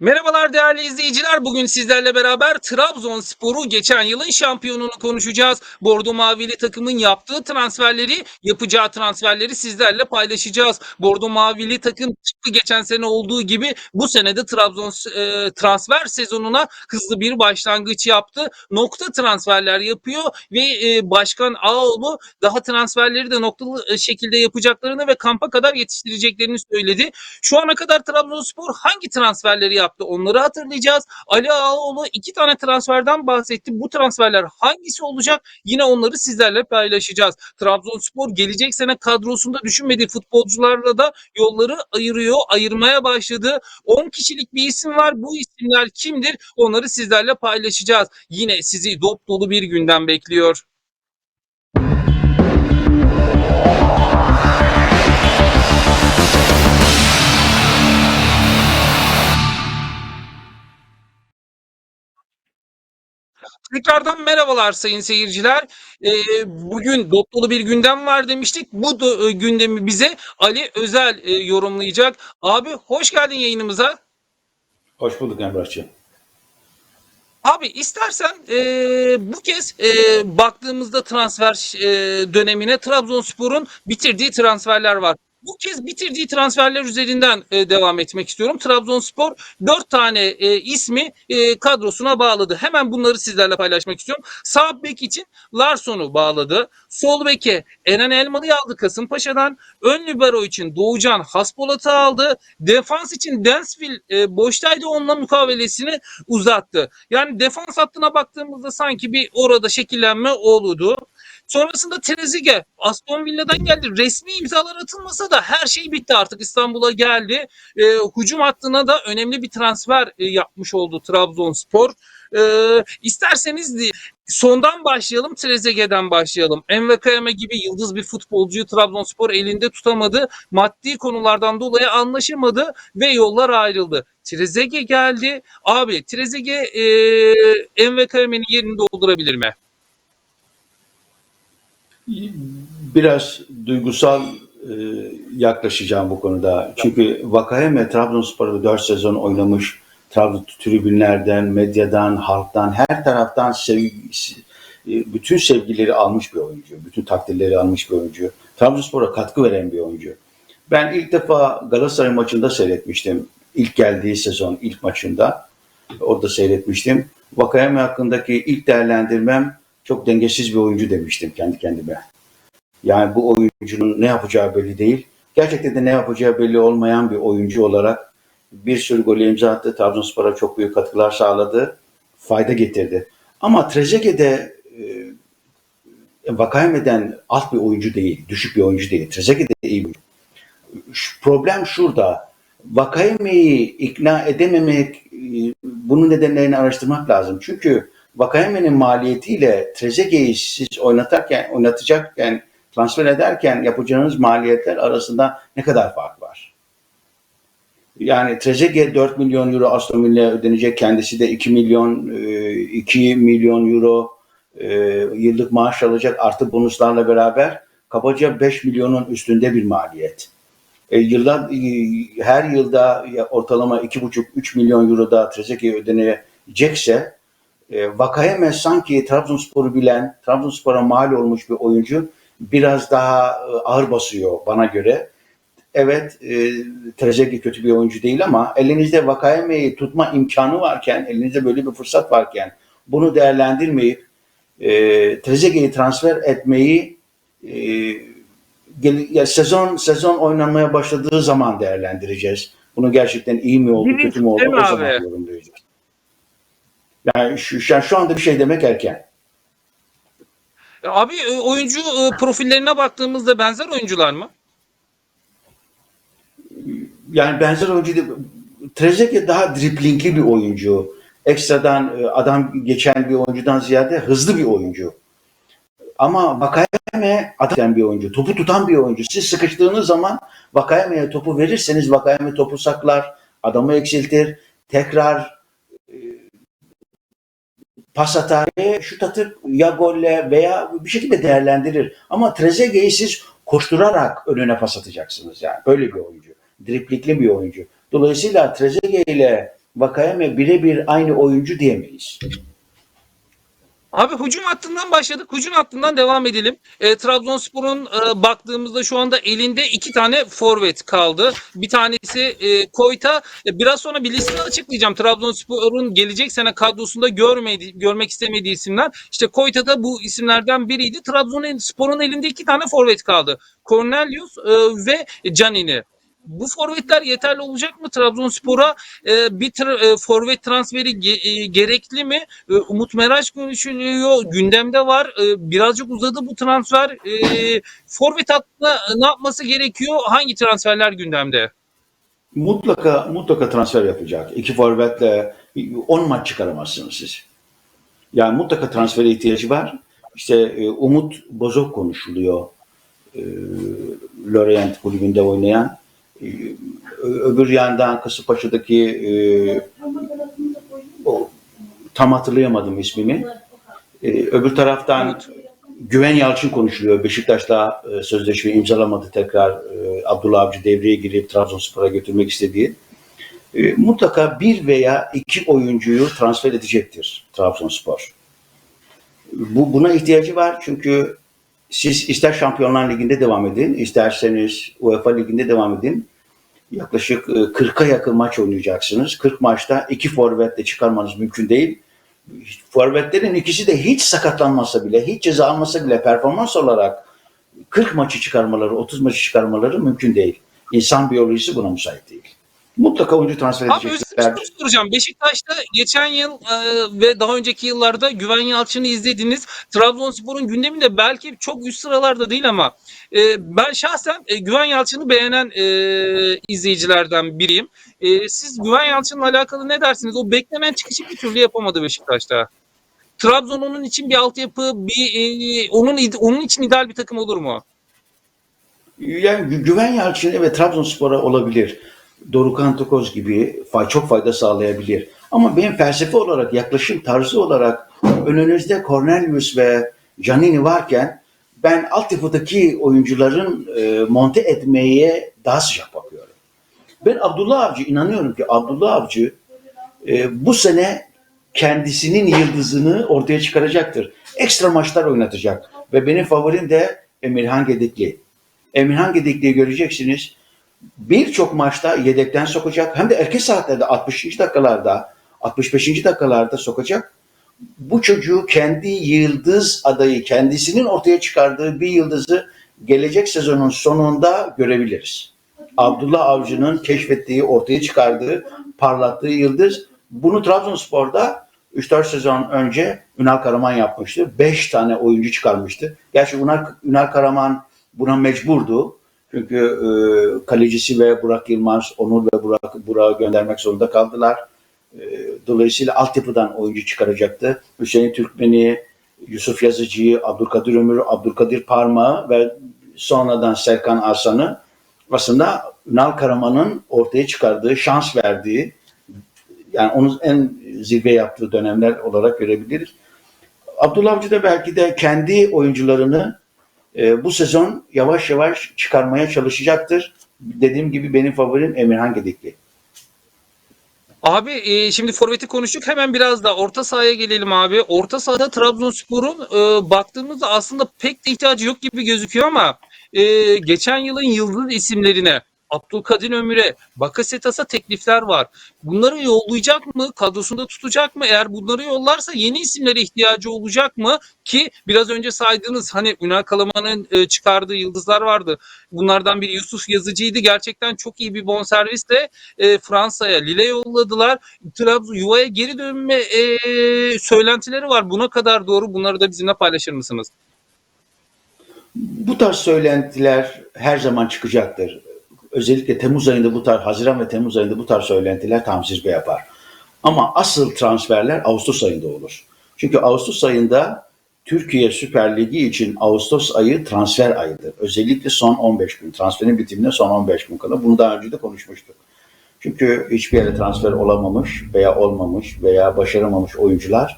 Merhabalar değerli izleyiciler. Bugün sizlerle beraber Trabzonspor'u geçen yılın şampiyonunu konuşacağız. Bordo Mavili takımın yaptığı transferleri, yapacağı transferleri sizlerle paylaşacağız. Bordo Mavili takım tıpkı geçen sene olduğu gibi bu sene de Trabzon e, transfer sezonuna hızlı bir başlangıç yaptı. Nokta transferler yapıyor ve e, Başkan Ağoğlu daha transferleri de noktalı e, şekilde yapacaklarını ve kampa kadar yetiştireceklerini söyledi. Şu ana kadar Trabzonspor hangi transferleri yaptı onları hatırlayacağız. Ali Ağaoğlu iki tane transferden bahsetti. Bu transferler hangisi olacak? Yine onları sizlerle paylaşacağız. Trabzonspor gelecek sene kadrosunda düşünmediği futbolcularla da yolları ayırıyor, ayırmaya başladı. 10 kişilik bir isim var. Bu isimler kimdir? Onları sizlerle paylaşacağız. Yine sizi dop dolu bir günden bekliyor. Tekrardan merhabalar sayın seyirciler. Ee, bugün dop dolu bir gündem var demiştik. Bu do- e, gündemi bize Ali Özel e, yorumlayacak. Abi hoş geldin yayınımıza. Hoş bulduk Emrahçı. Abi istersen e, bu kez e, baktığımızda transfer e, dönemine Trabzonspor'un bitirdiği transferler var. Bu kez bitirdiği transferler üzerinden e, devam etmek istiyorum. Trabzonspor 4 tane e, ismi e, kadrosuna bağladı. Hemen bunları sizlerle paylaşmak istiyorum. Sağ bek için Larsson'u bağladı. Sol beke Eren Elmalı'yı aldı Kasımpaşa'dan. Ön libero için Doğucan Haspolat'ı aldı. Defans için Densville e, boştaydı onunla mukavelesini uzattı. Yani defans hattına baktığımızda sanki bir orada şekillenme oldu. Sonrasında Trezeguet Aston Villa'dan geldi. Resmi imzalar atılmasa da her şey bitti artık İstanbul'a geldi. E, hücum hattına da önemli bir transfer e, yapmış oldu Trabzonspor. E, isterseniz di- sondan başlayalım, Trezeguet'den başlayalım. Envakayeme gibi yıldız bir futbolcuyu Trabzonspor elinde tutamadı. Maddi konulardan dolayı anlaşamadı ve yollar ayrıldı. Trezeguet geldi. Abi Trezeguet e, Envakayeme'nin yerini doldurabilir mi? Biraz duygusal e, yaklaşacağım bu konuda. Çünkü Vakayeme Trabzonspor'da 4 sezon oynamış. Trabzon tribünlerden, medyadan, halktan, her taraftan sev- e, bütün sevgileri almış bir oyuncu. Bütün takdirleri almış bir oyuncu. Trabzonspor'a katkı veren bir oyuncu. Ben ilk defa Galatasaray maçında seyretmiştim. İlk geldiği sezon, ilk maçında. Orada seyretmiştim. Vakayeme hakkındaki ilk değerlendirmem çok dengesiz bir oyuncu demiştim kendi kendime. Yani bu oyuncunun ne yapacağı belli değil. Gerçekten de ne yapacağı belli olmayan bir oyuncu olarak bir sürü golü imza attı. Trabzonspor'a çok büyük katkılar sağladı. Fayda getirdi. Ama Trezeguet de e, Vakayeme'den alt bir oyuncu değil. Düşük bir oyuncu değil. Trezeguet de iyi bir oyuncu. Problem şurada. Vakayeme'yi ikna edememek, e, bunun nedenlerini araştırmak lazım. Çünkü Vakayeme'nin maliyetiyle Trezeguet'i siz oynatarken, oynatacakken, transfer ederken yapacağınız maliyetler arasında ne kadar fark var? Yani Trezeguet 4 milyon euro Aston Villa'ya ödenecek. Kendisi de 2 milyon e, 2 milyon euro e, yıllık maaş alacak artı bonuslarla beraber kabaca 5 milyonun üstünde bir maliyet. E, yılda, e, her yılda ortalama 2,5-3 milyon euro da Trezeguet'e ödenecekse e, Vakayeme sanki Trabzonspor'u bilen, Trabzonspor'a mal olmuş bir oyuncu biraz daha e, ağır basıyor bana göre. Evet, e, Trezeguet kötü bir oyuncu değil ama elinizde Vakayeme'yi tutma imkanı varken, elinizde böyle bir fırsat varken bunu değerlendirmeyip e, Trezeguet'i transfer etmeyi e, gel- ya sezon sezon oynanmaya başladığı zaman değerlendireceğiz. Bunu gerçekten iyi mi oldu, mi? kötü mü oldu o abi? zaman yorumlayacağız. Yani şu, yani şu anda bir şey demek erken. Abi e, oyuncu e, profillerine baktığımızda benzer oyuncular mı? Yani benzer oyuncu değil. Trezeguet daha driplingli bir oyuncu. Ekstradan e, adam geçen bir oyuncudan ziyade hızlı bir oyuncu. Ama Vakayeme adam bir oyuncu. Topu tutan bir oyuncu. Siz sıkıştığınız zaman Vakayeme'ye topu verirseniz Vakayeme topu saklar, adamı eksiltir, tekrar e, pas atar şut atıp ya golle veya bir şekilde değerlendirir. Ama Trezeguet'i siz koşturarak önüne pas atacaksınız yani. Böyle bir oyuncu. Driplikli bir oyuncu. Dolayısıyla Trezeguet ile Vakayeme birebir aynı oyuncu diyemeyiz. Abi hücum hattından başladık. Hücum hattından devam edelim. E, Trabzonspor'un e, baktığımızda şu anda elinde iki tane forvet kaldı. Bir tanesi e, Koyta. E, biraz sonra bir liste açıklayacağım. Trabzonspor'un gelecek sene kadrosunda görmedi, görmek istemediği isimler. İşte Koyta da bu isimlerden biriydi. Trabzonspor'un elinde iki tane forvet kaldı. Cornelius e, ve Canini. Bu forvetler yeterli olacak mı Trabzonspor'a? E, bir tra- e, forvet transferi ge- e, gerekli mi? E, Umut Meraş görüşülüyor. Gündemde var. E, birazcık uzadı bu transfer. E, forvet hattında ne yapması gerekiyor? Hangi transferler gündemde? Mutlaka mutlaka transfer yapacak. İki forvetle 10 maç çıkaramazsınız siz. Yani mutlaka transfere ihtiyacı var. İşte e, Umut Bozok konuşuluyor. E, Lorient kulübünde oynayan. Öbür yandan Kasımpaşa'daki e, o, tam hatırlayamadım ismini. E, öbür taraftan. Güven Yalçın konuşuluyor. Beşiktaş'la e, sözleşme imzalamadı tekrar. E, Abdullah Avcı devreye girip Trabzonspor'a götürmek istediği. E, mutlaka bir veya iki oyuncuyu transfer edecektir Trabzonspor. Bu buna ihtiyacı var çünkü siz ister Şampiyonlar Ligi'nde devam edin, isterseniz UEFA Ligi'nde devam edin. Yaklaşık e, 40'a yakın maç oynayacaksınız. 40 maçta iki forvetle çıkarmanız mümkün değil. Forvetlerin ikisi de hiç sakatlanmasa bile, hiç ceza almasa bile performans olarak 40 maçı çıkarmaları, 30 maçı çıkarmaları mümkün değil. İnsan biyolojisi buna müsait değil. Mutlaka oyuncu transfer Abi özür edecekler. bir soracağım. Beşiktaş'ta geçen yıl e, ve daha önceki yıllarda Güven Yalçın'ı izlediniz. Trabzonspor'un gündeminde belki çok üst sıralarda değil ama e, ben şahsen e, Güven Yalçın'ı beğenen e, izleyicilerden biriyim. E, siz Güven Yalçın'la alakalı ne dersiniz? O beklenen çıkışı bir türlü yapamadı Beşiktaş'ta. Trabzon onun için bir altyapı, bir e, onun onun için ideal bir takım olur mu? Yani Gü- Güven Yalçın evet Trabzonspor'a olabilir. Dorukhan Tokoz gibi çok fayda sağlayabilir. Ama benim felsefe olarak, yaklaşım tarzı olarak önünüzde Cornelius ve Canini varken ben altyapıdaki oyuncuların e, monte etmeye daha sıcak bakıyorum. Ben Abdullah Avcı inanıyorum ki Abdullah Avcı e, bu sene kendisinin yıldızını ortaya çıkaracaktır. Ekstra maçlar oynatacak. Ve benim favorim de Emirhan Gedikli. Emirhan Gedikli'yi göreceksiniz. Birçok maçta yedekten sokacak. Hem de erken saatlerde 60. dakikalarda, 65. dakikalarda sokacak. Bu çocuğu kendi yıldız adayı, kendisinin ortaya çıkardığı bir yıldızı gelecek sezonun sonunda görebiliriz. Abdullah Avcı'nın keşfettiği, ortaya çıkardığı, parlattığı yıldız. Bunu Trabzonspor'da 3-4 sezon önce Ünal Karaman yapmıştı. 5 tane oyuncu çıkarmıştı. Gerçi Ünal, Ünal Karaman buna mecburdu. Çünkü e, kalecisi ve Burak Yılmaz, Onur ve Burak Burak'ı göndermek zorunda kaldılar. E, dolayısıyla altyapıdan oyuncu çıkaracaktı. Hüseyin Türkmen'i, Yusuf Yazıcı'yı, Abdülkadir Ömür'ü, Abdülkadir Parmağı ve sonradan Serkan Arslan'ı aslında Ünal Karaman'ın ortaya çıkardığı, şans verdiği, yani onun en zirve yaptığı dönemler olarak görebiliriz. Abdullah Avcı da belki de kendi oyuncularını e, bu sezon yavaş yavaş çıkarmaya çalışacaktır. Dediğim gibi benim favorim Emirhan Gedikli. Abi e, şimdi forveti konuştuk. Hemen biraz da orta sahaya gelelim abi. Orta sahada Trabzonspor'un e, baktığımızda aslında pek de ihtiyacı yok gibi gözüküyor ama e, geçen yılın yıldız isimlerine Abdülkadir Ömür'e, Bakasetas'a teklifler var. Bunları yollayacak mı? Kadrosunda tutacak mı? Eğer bunları yollarsa yeni isimlere ihtiyacı olacak mı? Ki biraz önce saydığınız hani Ünal Kalaman'ın e, çıkardığı yıldızlar vardı. Bunlardan biri Yusuf Yazıcı'ydı. Gerçekten çok iyi bir bonservisle e, Fransa'ya Lille yolladılar. Trabzon yuvaya geri dönme e, söylentileri var. Buna kadar doğru. Bunları da bizimle paylaşır mısınız? Bu tarz söylentiler her zaman çıkacaktır. Özellikle Temmuz ayında bu tarz, Haziran ve Temmuz ayında bu tarz söylentiler tam zirve yapar. Ama asıl transferler Ağustos ayında olur. Çünkü Ağustos ayında Türkiye Süper Ligi için Ağustos ayı transfer ayıdır. Özellikle son 15 gün, transferin bitimine son 15 gün kala. Bunu daha önce de konuşmuştuk. Çünkü hiçbir yere transfer olamamış veya olmamış veya başaramamış oyuncular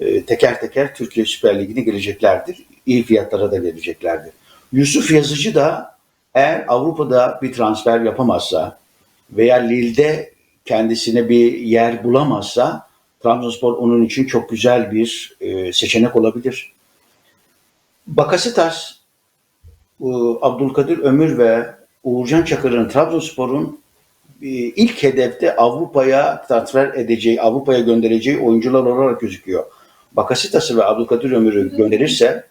e, teker teker Türkiye Süper Ligi'ne geleceklerdir. İyi fiyatlara da geleceklerdir. Yusuf Yazıcı da eğer Avrupa'da bir transfer yapamazsa veya Lille'de kendisine bir yer bulamazsa Trabzonspor onun için çok güzel bir e, seçenek olabilir. Bakasitas, e, Abdülkadir Ömür ve Uğurcan Çakır'ın Trabzonspor'un e, ilk hedefte Avrupa'ya transfer edeceği, Avrupa'ya göndereceği oyuncular olarak gözüküyor. Bakasitas'ı ve Abdülkadir Ömür'ü gönderirse,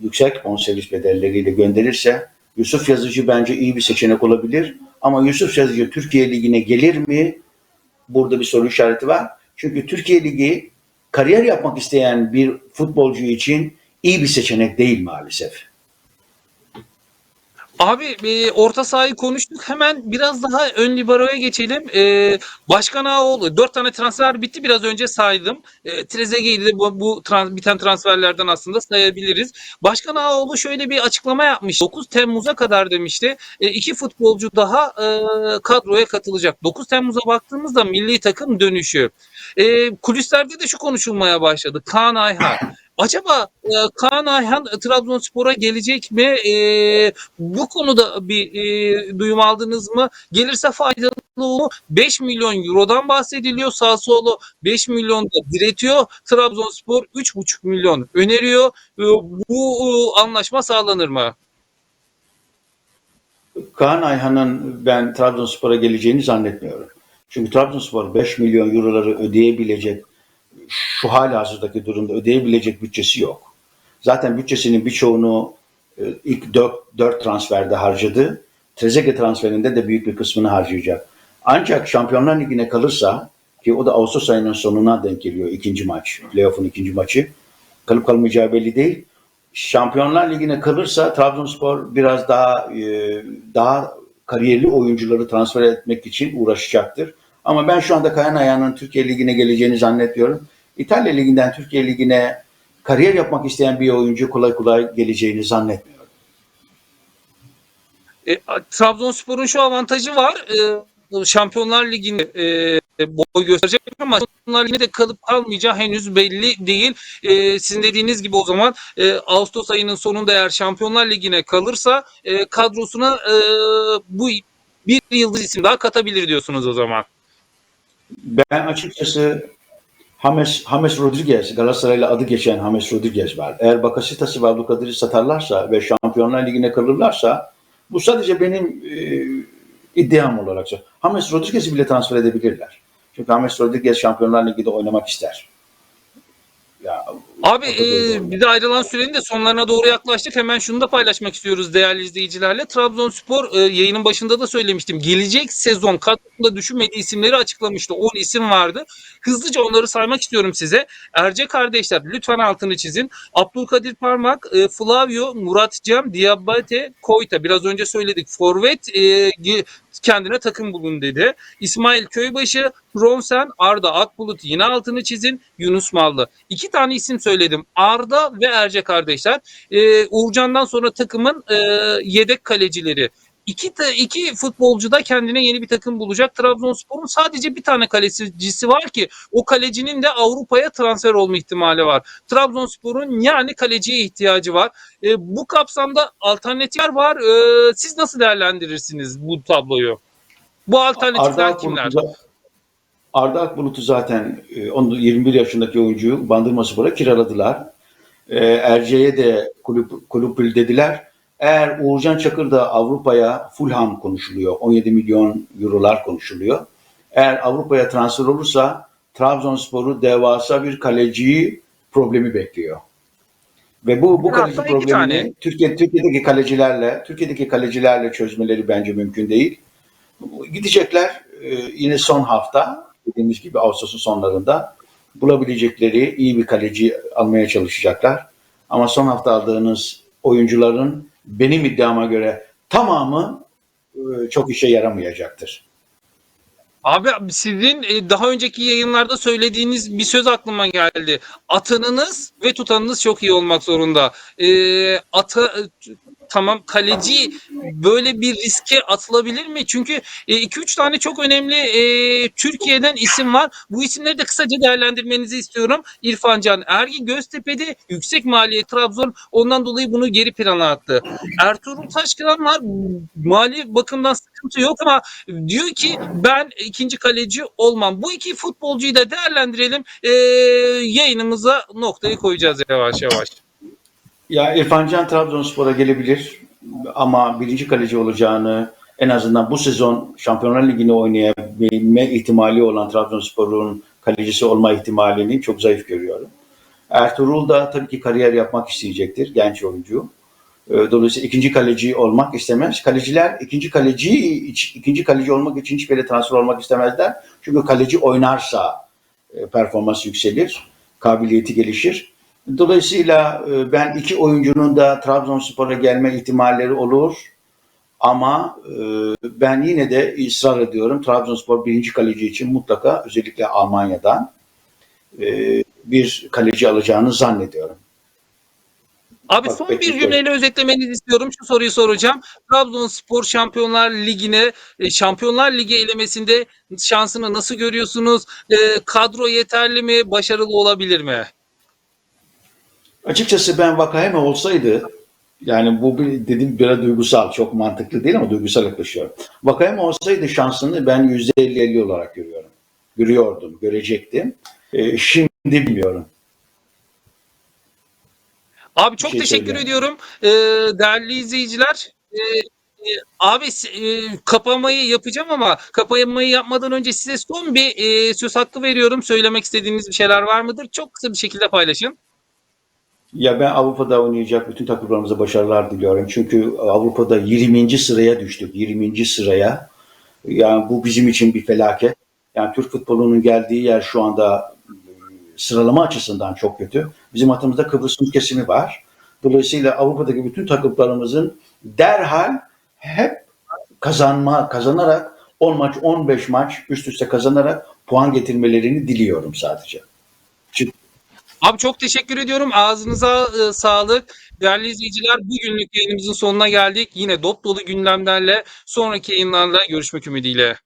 yüksek bonservis bedelleriyle gönderirse, Yusuf Yazıcı bence iyi bir seçenek olabilir. Ama Yusuf Yazıcı Türkiye Ligi'ne gelir mi? Burada bir soru işareti var. Çünkü Türkiye Ligi kariyer yapmak isteyen bir futbolcu için iyi bir seçenek değil maalesef. Abi e, orta sahayı konuştuk. Hemen biraz daha ön libero'ya geçelim. E, Başkan Ağoğlu. Dört tane transfer bitti. Biraz önce saydım. E, Trezeguet'i de bu, bu trans, biten transferlerden aslında sayabiliriz. Başkan Ağoğlu şöyle bir açıklama yapmış. 9 Temmuz'a kadar demişti. E, iki futbolcu daha e, kadroya katılacak. 9 Temmuz'a baktığımızda milli takım dönüşü. E, kulislerde de şu konuşulmaya başladı. Kaan Ayhan. Acaba e, Kaan Ayhan Trabzonspor'a gelecek mi? E, bu konuda bir e, duyum aldınız mı? Gelirse faydalı olur. 5 milyon eurodan bahsediliyor. Sağ solu 5 milyon da diretiyor. Trabzonspor 3,5 milyon öneriyor. E, bu e, anlaşma sağlanır mı? Kaan Ayhan'ın ben Trabzonspor'a geleceğini zannetmiyorum. Çünkü Trabzonspor 5 milyon euroları ödeyebilecek şu hali hazırdaki durumda ödeyebilecek bütçesi yok. Zaten bütçesinin birçoğunu e, ilk 4, 4 transferde harcadı. Trezeguet transferinde de büyük bir kısmını harcayacak. Ancak Şampiyonlar Ligi'ne kalırsa ki o da Ağustos ayının sonuna denk geliyor ikinci maç. Playoff'un ikinci maçı. Kalıp kalmayacağı belli değil. Şampiyonlar Ligi'ne kalırsa Trabzonspor biraz daha e, daha kariyerli oyuncuları transfer etmek için uğraşacaktır. Ama ben şu anda Kayan Ayağı'nın Türkiye Ligi'ne geleceğini zannetmiyorum. İtalya Ligi'nden Türkiye Ligi'ne kariyer yapmak isteyen bir oyuncu kolay kolay geleceğini zannetmiyorum. E, Trabzonspor'un şu avantajı var. E, Şampiyonlar Ligi'nde e, boy gösterecek ama Şampiyonlar Ligi'nde de kalıp kalmayacağı henüz belli değil. E, sizin dediğiniz gibi o zaman e, Ağustos ayının sonunda eğer Şampiyonlar Ligi'ne kalırsa e, kadrosuna e, bu bir yıldız isim daha katabilir diyorsunuz o zaman. Ben açıkçası James, James Rodriguez, Galatasaray'la adı geçen James Rodriguez var. Eğer Bakasitas'ı ve Abdülkadir'i satarlarsa ve Şampiyonlar Ligi'ne kalırlarsa bu sadece benim e, iddiam olarak. James Rodriguez'i bile transfer edebilirler. Çünkü James Rodriguez Şampiyonlar Ligi'de oynamak ister. Ya, Abi e, de ayrılan sürenin de sonlarına doğru yaklaştık. Hemen şunu da paylaşmak istiyoruz değerli izleyicilerle. Trabzonspor e, yayının başında da söylemiştim. Gelecek sezon kadrosunda düşünmediği isimleri açıklamıştı. 10 isim vardı. Hızlıca onları saymak istiyorum size. Erce kardeşler lütfen altını çizin. Abdülkadir Parmak, e, Flavio, Murat Cem, Diabate, Koyta. Biraz önce söyledik. Forvet e, kendine takım bulun dedi. İsmail Köybaşı, Ronsen, Arda Akbulut yine altını çizin. Yunus Mallı. İki tane isim söyledim. Arda ve Erce kardeşler. Ee, Uğurcan'dan sonra takımın e, yedek kalecileri. İki, iki futbolcu da kendine yeni bir takım bulacak. Trabzonspor'un sadece bir tane kalecisi var ki o kalecinin de Avrupa'ya transfer olma ihtimali var. Trabzonspor'un yani kaleciye ihtiyacı var. E, bu kapsamda alternatifler var. E, siz nasıl değerlendirirsiniz bu tabloyu? Bu alternatifler Arda kimler? Akbulut'u, Arda Akbulut'u zaten e, onu 21 yaşındaki oyuncuyu Bandırma Spor'a kiraladılar. E, Erce'ye de kulüp, kulüp dediler. Eğer Uğurcan Çakır da Avrupa'ya Fulham konuşuluyor. 17 milyon eurolar konuşuluyor. Eğer Avrupa'ya transfer olursa Trabzonspor'u devasa bir kaleci problemi bekliyor. Ve bu bu Hatta kaleci problemini tane. Türkiye Türkiye'deki kalecilerle Türkiye'deki kalecilerle çözmeleri bence mümkün değil. Gidecekler e, yine son hafta dediğimiz gibi Ağustos'un sonlarında bulabilecekleri iyi bir kaleci almaya çalışacaklar. Ama son hafta aldığınız oyuncuların benim iddiama göre tamamı e, çok işe yaramayacaktır. Abi sizin e, daha önceki yayınlarda söylediğiniz bir söz aklıma geldi. Atanınız ve tutanınız çok iyi olmak zorunda. E, ata, tamam kaleci böyle bir riske atılabilir mi? Çünkü 2-3 tane çok önemli e, Türkiye'den isim var. Bu isimleri de kısaca değerlendirmenizi istiyorum. İrfan Can Ergi Göztepe'de yüksek maliyet Trabzon ondan dolayı bunu geri plana attı. Ertuğrul Taşkıran var. Mali bakımdan sıkıntı yok ama diyor ki ben ikinci kaleci olmam. Bu iki futbolcuyu da değerlendirelim. E, yayınımıza noktayı koyacağız yavaş yavaş. Ya İrfan Can Trabzonspor'a gelebilir ama birinci kaleci olacağını en azından bu sezon Şampiyonlar Ligi'ni oynayabilme ihtimali olan Trabzonspor'un kalecisi olma ihtimalini çok zayıf görüyorum. Ertuğrul da tabii ki kariyer yapmak isteyecektir genç oyuncu. Ee, Dolayısıyla ikinci kaleci olmak istemez. Kaleciler ikinci kaleci ikinci kaleci olmak için hiçbir yere transfer olmak istemezler. Çünkü kaleci oynarsa e, performans yükselir, kabiliyeti gelişir. Dolayısıyla e, ben iki oyuncunun da Trabzonspor'a gelme ihtimalleri olur. Ama e, ben yine de ısrar ediyorum. Trabzonspor birinci kaleci için mutlaka özellikle Almanya'dan e, bir kaleci alacağını zannediyorum. Abi Bak, son bir cümleyle özetlemenizi istiyorum. Şu soruyu soracağım. Trabzonspor Şampiyonlar Ligi'ne, Şampiyonlar Ligi elemesinde şansını nasıl görüyorsunuz? Kadro yeterli mi? Başarılı olabilir mi? Açıkçası ben Vakayeme olsaydı yani bu bir, dediğim biraz duygusal, çok mantıklı değil ama duygusal yaklaşıyorum. Vakayeme olsaydı şansını ben %50-50 olarak görüyorum. Görüyordum, görecektim. E, şimdi bilmiyorum. Abi çok şey teşekkür söyleyeyim. ediyorum. Ee, değerli izleyiciler. e, e, abi e, kapamayı yapacağım ama kapamayı yapmadan önce size son bir e, söz hakkı veriyorum. Söylemek istediğiniz bir şeyler var mıdır? Çok kısa bir şekilde paylaşın. Ya ben Avrupa'da oynayacak bütün takımlarımıza başarılar diliyorum. Çünkü Avrupa'da 20. sıraya düştük. 20. sıraya. Yani bu bizim için bir felaket. Yani Türk futbolunun geldiği yer şu anda e, sıralama açısından çok kötü. Bizim atımızda Kıbrıs ülkesini var. Dolayısıyla Avrupa'daki bütün takımlarımızın derhal hep kazanma kazanarak 10 maç 15 maç üst üste kazanarak puan getirmelerini diliyorum sadece. Abi çok teşekkür ediyorum. Ağzınıza e, sağlık. Değerli izleyiciler bugünlük yayınımızın sonuna geldik. Yine dop dolu gündemlerle sonraki yayınlarla görüşmek ümidiyle.